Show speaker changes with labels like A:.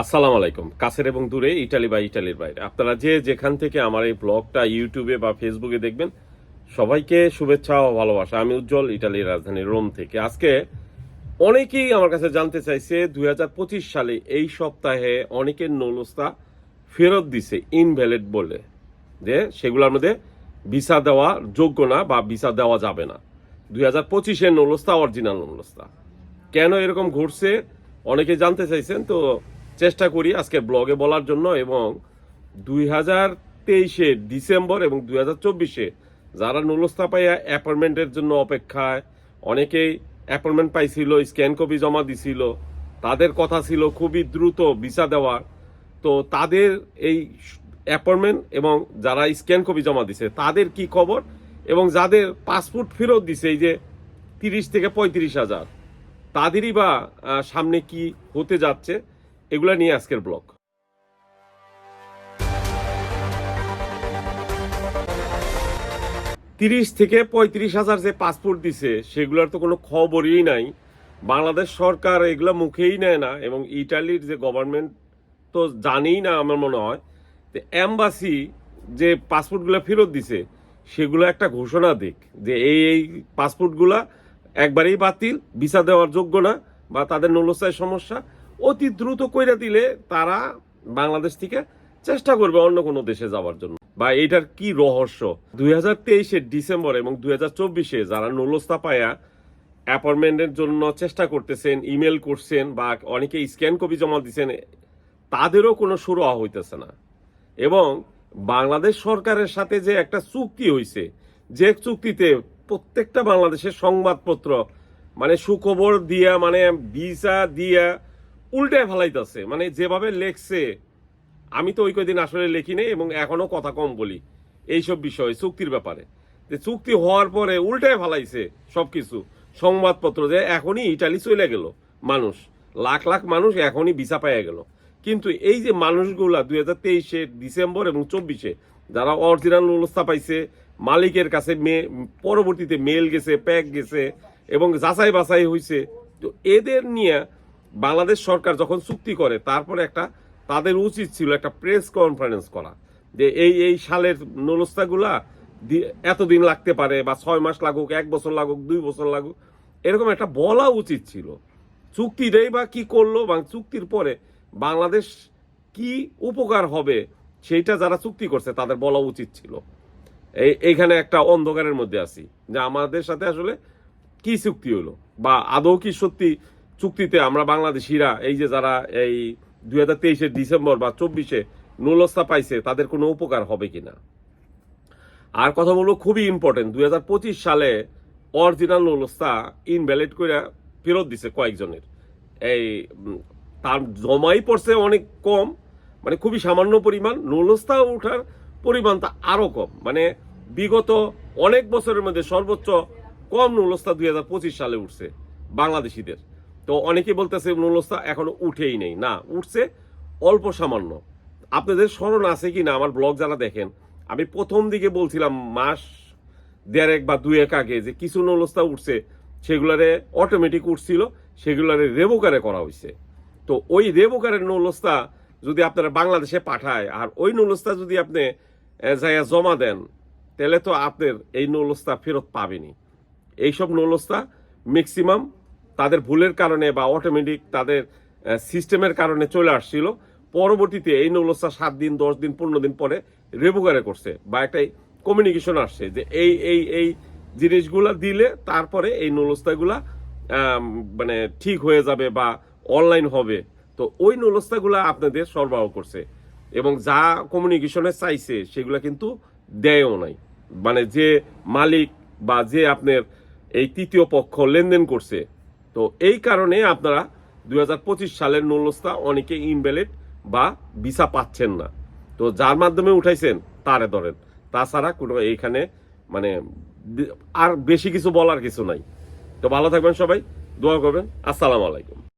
A: আসসালামু আলাইকুম। কাছের এবং দূরে ইটালি বা ইটালির বাইরে। আপনারা যে যেখান থেকে আমার এই ব্লগটা ইউটিউবে বা ফেসবুকে দেখবেন, সবাইকে শুভেচ্ছা ও ভালোবাসা। আমি উজ্জ্বল, ইটালির রাজধানী রোম থেকে। আজকে অনেকেই আমার কাছে জানতে চাইছে, দুই হাজার পঁচিশ সালে এই সপ্তাহে অনেকের নৌলস্তা ফেরত দিছে ইনভ্যালিড বলে। যে সেগুলোর মধ্যে ভিসা দেওয়া যোগ্য না বা ভিসা দেওয়া যাবে না। দুই হাজার পঁচিশের নৌলস্তা, অরিজিনাল নৌলস্তা। কেন এরকম ঘটছে? অনেকে জানতে চাইছেন, তো চেষ্টা করি আজকে ব্লগে বলার জন্য এবং দুই হাজার তেইশে ডিসেম্বর এবং দুই হাজার চব্বিশে যারা নুলস্তা পাইয়া অ্যাপয়েন্টমেন্টের জন্য অপেক্ষায়, অনেকেই অ্যাপয়েন্টমেন্ট পাইছিল, স্ক্যান কপি জমা দিছিল, তাদের কথা ছিল খুবই দ্রুত ভিসা দেওয়ার। তো তাদের এই অ্যাপয়েন্টমেন্ট এবং যারা স্ক্যান কপি জমা দিছে, তাদের কি খবর? এবং যাদের পাসপোর্ট ফেরত দিছে, এই যে তিরিশ থেকে পঁয়ত্রিশ হাজার, তাদেরই বা সামনে কি হতে যাচ্ছে? এগুলা নিয়ে আজকের ব্লগ। তিরিশ থেকে পঁয়ত্রিশ হাজার যে পাসপোর্ট দিছে, সেগুলোর তো কোনো খবরই নাই। বাংলাদেশ সরকার এগুলো মুখেই নেয় না এবং ইটালির যে গভর্নমেন্ট তো জানেই না আমার মনে হয়। তো অ্যাম্বাসি যে পাসপোর্টগুলো ফেরত দিছে, সেগুলো একটা ঘোষণা দিক যে এই এই পাসপোর্টগুলা একবারেই বাতিল, ভিসা দেওয়ার যোগ্য না বা তাদের নলসায় সমস্যা। অতি দ্রুত কইরা দিলে তারা বাংলাদেশ থেকে চেষ্টা করবে অন্য কোনো দেশে যাওয়ার জন্য। বা এটার কি রহস্য? দুই হাজার ডিসেম্বর এবং দুই হাজার চব্বিশে যারা নলস্তা পায়া অ্যাপয়েন্টমেন্টের জন্য চেষ্টা করতেছেন, ইমেল করছেন বা অনেকে স্ক্যান কপি জমা দিচ্ছেন তাদেরও কোনো শুরু হইতেছে না। এবং বাংলাদেশ সরকারের সাথে যে একটা চুক্তি হয়েছে যে চুক্তিতে প্রত্যেকটা বাংলাদেশের সংবাদপত্র মানে সুখবর দিয়া মানে ভিসা দিয়া উল্টায় ফেলাইতেছে। মানে যেভাবে লেখছে, আমি তো ওই কদিন আসলে লিখি নেই এবং এখনও কথা কম বলি এইসব বিষয়ে, চুক্তির ব্যাপারে। যে চুক্তি হওয়ার পরে উল্টায় ফেলাইছে সবকিছু। সংবাদপত্র যে এখনই ইটালি চলে গেল, মানুষ। লাখ লাখ মানুষ এখনই ভিসা পাইয়া গেল। কিন্তু এই যে মানুষগুলা দুই হাজার তেইশে ডিসেম্বর এবং চব্বিশে, যারা অরিজিনাল ব্যবস্থা পাইছে, মালিকের কাছে মে পরবর্তীতে মেল গেছে, প্যাক গেছে এবং যাচাই বাছাই হয়েছে তো এদের নিয়ে বাংলাদেশ সরকার যখন চুক্তি করে, তারপরে একটা তাদের উচিত ছিল একটা প্রেস কনফারেন্স করা যে এই এই সালের নলস্তাগুলা এতদিন লাগতে পারে বা ছয় মাস লাগুক, এক বছর লাগুক, দুই বছর লাগুক, এরকম একটা বলা উচিত ছিল। চুক্তিটাই বা কি করল বা চুক্তির পরে বাংলাদেশ কি উপকার হবে সেইটা যারা চুক্তি করছে, তাদের বলা উচিত ছিল। এই, এইখানে একটা অন্ধকারের মধ্যে আছি যে আমাদের সাথে আসলে কি চুক্তি হলো বা আদৌ কি সত্যি চুক্তিতে আমরা বাংলাদেশিরা, এই যে যারা এই দুই হাজার তেইশের ডিসেম্বর বা চব্বিশে নুলস্তা পাইছে, তাদের কোনো উপকার হবে কি না আর কথা বলব খুবই ইম্পর্টেন্ট দুই হাজার পঁচিশ সালে অরিজিনাল নুলস্তা ইনভ্যালিড করে ফেরত দিছে কয়েকজনের। এই তার জমাই পড়ছে অনেক কম মানে খুবই সামান্য পরিমাণ, নুলস্তা ওঠার পরিমাণটা আরও কম। মানে বিগত অনেক বছরের মধ্যে সর্বোচ্চ কম নুলস্তা দুই হাজার পঁচিশ সালে উঠছে বাংলাদেশিদের। তো অনেকে বলতেছে নুলস্তা এখনও উঠেই নেই। না, উঠছে অল্প সামান্য। আপনাদের স্মরণ আছে কি না আমার ব্লগ যারা দেখেন, আমি প্রথম দিকে বলছিলাম মাস দেড়েক বা দুয়েক আগে যে কিছু নলস্তা উঠছে, সেগুলারে অটোমেটিক উঠছিল, সেগুলারে রেবোকারে করা হয়েছে তো ওই রেবোকারের নৌলস্তা যদি আপনারা বাংলাদেশে পাঠায়, আর ওই নৌলস্তা যদি আপনি যাইয়া জমা দেন, তাহলে তো আপনার এই নৌলস্তা ফেরত পাবেনি এইসব নৌলস্তা ম্যাক্সিমাম তাদের ভুলের কারণে বা অটোমেটিক তাদের সিস্টেমের কারণে চলে আসছিল। পরবর্তীতে এই নৌলস্তা সাত দিন, দশ দিন, পনেরো দিন পরে রেবুকারে করছে বা একটা কমিউনিকেশন আসছে যে এই এই এই জিনিসগুলা দিলে তারপরে এই নৌলস্তাগুলা মানে ঠিক হয়ে যাবে বা অনলাইন হবে। তো ওই নৌলস্তাগুলা আপনাদের সরবরাহ করছে এবং যা কমিউনিকেশনে চাইছে সেগুলা কিন্তু দেয়ও নাই। মানে যে মালিক বা যে আপনার এই তৃতীয় পক্ষ লেনদেন করছে তো এই কারণে আপনারা দু হাজার পঁচিশ সালের নুলস্তা অনেকে ইনভ্যালিড বা ভিসা পাচ্ছেন না। তো যার মাধ্যমে উঠাইছেন, তারে ধরেন। তাছাড়া কোনো এইখানে মানে আর বেশি কিছু বলার কিছু নাই। তো ভালো থাকবেন সবাই, দোয়া করবেন। আসসালামু আলাইকুম।